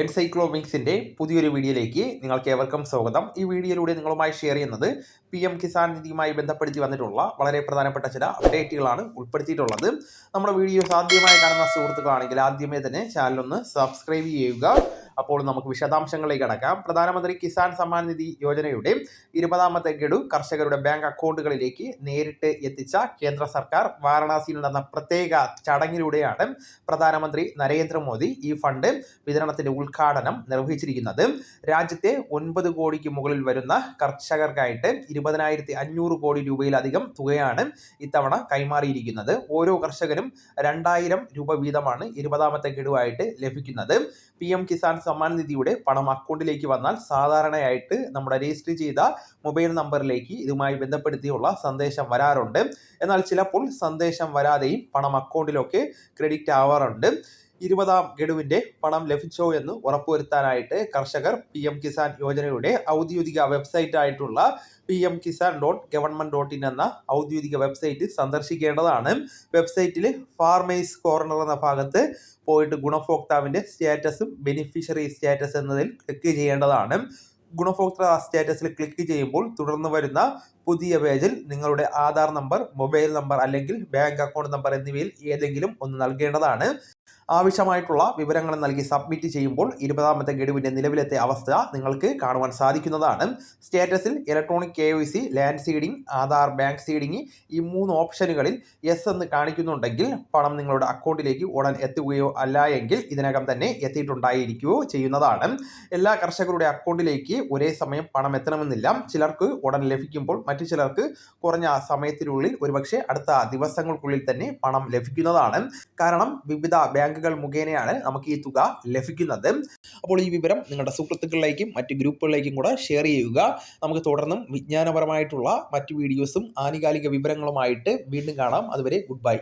എൻസൈക്ലോമിക്സിന്റെ പുതിയൊരു വീഡിയോയിലേക്ക് നിങ്ങൾക്ക് ഏവർക്കും സ്വാഗതം. ഈ വീഡിയോയിലൂടെ നിങ്ങളുമായി ഷെയർ ചെയ്യുന്നത് പി എം കിസാൻ നിധിയുമായി ബന്ധപ്പെടുത്തി വന്നിട്ടുള്ള വളരെ പ്രധാനപ്പെട്ട ചില അപ്ഡേറ്റുകളാണ് ഉൾപ്പെടുത്തിയിട്ടുള്ളത്. നമ്മുടെ വീഡിയോ ആദ്യമായി കാണുന്ന സുഹൃത്തുക്കളാണെങ്കിൽ ആദ്യമേ തന്നെ ചാനലൊന്ന് സബ്സ്ക്രൈബ് ചെയ്യുക. അപ്പോൾ നമുക്ക് വിശദാംശങ്ങളിലേക്ക് കടക്കാം. പ്രധാനമന്ത്രി കിസാൻ സമ്മാൻ നിധി യോജനയുടെ ഇരുപതാമത്തെ ഗഡു കർഷകരുടെ ബാങ്ക് അക്കൗണ്ടുകളിലേക്ക് നേരിട്ട് എത്തിച്ച കേന്ദ്ര സർക്കാർ വാരണാസിയിൽ നടന്ന പ്രത്യേക ചടങ്ങിലൂടെയാണ് പ്രധാനമന്ത്രി നരേന്ദ്രമോദി ഈ ഫണ്ട് വിതരണത്തിന്റെ ഉദ്ഘാടനം നിർവഹിച്ചിരിക്കുന്നത്. രാജ്യത്തെ ഒൻപത് കോടിക്ക് മുകളിൽ വരുന്ന കർഷകർക്കായിട്ട് ഇരുപതിനായിരത്തി അഞ്ഞൂറ് കോടി രൂപയിലധികം തുകയാണ് ഇത്തവണ കൈമാറിയിരിക്കുന്നത്. ഓരോ കർഷകനും രണ്ടായിരം രൂപ വീതമാണ് ഇരുപതാമത്തെ ഗഡുവായിട്ട് ലഭിക്കുന്നത്. പി എം കിസാൻ സമ്മാൻ നിധിയുടെ പണം അക്കൗണ്ടിലേക്ക് വന്നാൽ സാധാരണയായിട്ട് നമ്മുടെ രജിസ്റ്റർ ചെയ്ത മൊബൈൽ നമ്പറിലേക്ക് ഇതുമായി ബന്ധപ്പെടുത്തിയുള്ള സന്ദേശം വരാറുണ്ട്. എന്നാൽ ചിലപ്പോൾ സന്ദേശം വരാതെയും പണം അക്കൗണ്ടിലൊക്കെ ക്രെഡിറ്റ് ആവാറുണ്ട്. ഇരുപതാം ഗഡുവിന്റെ പണം ലഭിച്ചോ എന്ന് ഉറപ്പുവരുത്താനായിട്ട് കർഷകർ പി എം കിസാൻ യോജനയുടെ ഔദ്യോഗിക വെബ്സൈറ്റ് ആയിട്ടുള്ള P M Kisan dot government dot in എന്ന ഔദ്യോഗിക വെബ്സൈറ്റ് സന്ദർശിക്കേണ്ടതാണ്. വെബ്സൈറ്റിൽ ഫാർമേഴ്സ് കോർണർ എന്ന ഭാഗത്ത് പോയിട്ട് ഗുണഭോക്താവിന്റെ സ്റ്റാറ്റസും ബെനിഫിഷ്യറി സ്റ്റാറ്റസ് എന്നതിൽ ക്ലിക്ക് ചെയ്യേണ്ടതാണ്. ഗുണഭോക്തൃ സ്റ്റാറ്റസിൽ ക്ലിക്ക് ചെയ്യുമ്പോൾ തുടർന്ന് വരുന്ന പുതിയ പേജിൽ നിങ്ങളുടെ ആധാർ നമ്പർ മൊബൈൽ നമ്പർ അല്ലെങ്കിൽ ബാങ്ക് അക്കൗണ്ട് നമ്പർ എന്നിവയിൽ ഏതെങ്കിലും ഒന്ന് നൽകേണ്ടതാണ്. ആവശ്യമായിട്ടുള്ള വിവരങ്ങൾ നൽകി സബ്മിറ്റ് ചെയ്യുമ്പോൾ ഇരുപതാമത്തെ ഗഡുവിന്റെ നിലവിലത്തെ അവസ്ഥ നിങ്ങൾക്ക് കാണുവാൻ സാധിക്കുന്നതാണ്. സ്റ്റേറ്റസിൽ electronic K O C land seeding Aadhaar bank seeding ഈ മൂന്ന് ഓപ്ഷനുകളിൽ യെസ് എന്ന് കാണിക്കുന്നുണ്ടെങ്കിൽ പണം നിങ്ങളുടെ അക്കൗണ്ടിലേക്ക് ഉടൻ എത്തുകയോ അല്ല എങ്കിൽ ഇതിനകം തന്നെ എത്തിയിട്ടുണ്ടായിരിക്കുകയോ ചെയ്യുന്നതാണ്. എല്ലാ കർഷകരുടെ അക്കൗണ്ടിലേക്ക് ഒരേ സമയം പണം എത്തണമെന്നില്ല. ചിലർക്ക് ഉടൻ ലഭിക്കുമ്പോൾ മറ്റു ചിലർക്ക് കുറഞ്ഞ സമയത്തിനുള്ളിൽ ഒരുപക്ഷെ അടുത്ത ദിവസങ്ങൾക്കുള്ളിൽ തന്നെ പണം ലഭിക്കുന്നതാണ്. കാരണം വിവിധ ബാങ്കുകൾ മുഖേനയാണ് നമുക്ക് ഈ തുക ലഭിക്കുന്നത്. അപ്പോൾ ഈ വിവരം നിങ്ങളുടെ സുഹൃത്തുക്കളിലേക്കും മറ്റ് ഗ്രൂപ്പുകളിലേക്കും കൂടെ ഷെയർ ചെയ്യുക. നമുക്ക് തുടർന്നും വിജ്ഞാനപരമായിട്ടുള്ള മറ്റ് വീഡിയോസും ആനുകാലിക വിവരങ്ങളുമായിട്ട് വീണ്ടും കാണാം. അതുവരെ ഗുഡ് ബൈ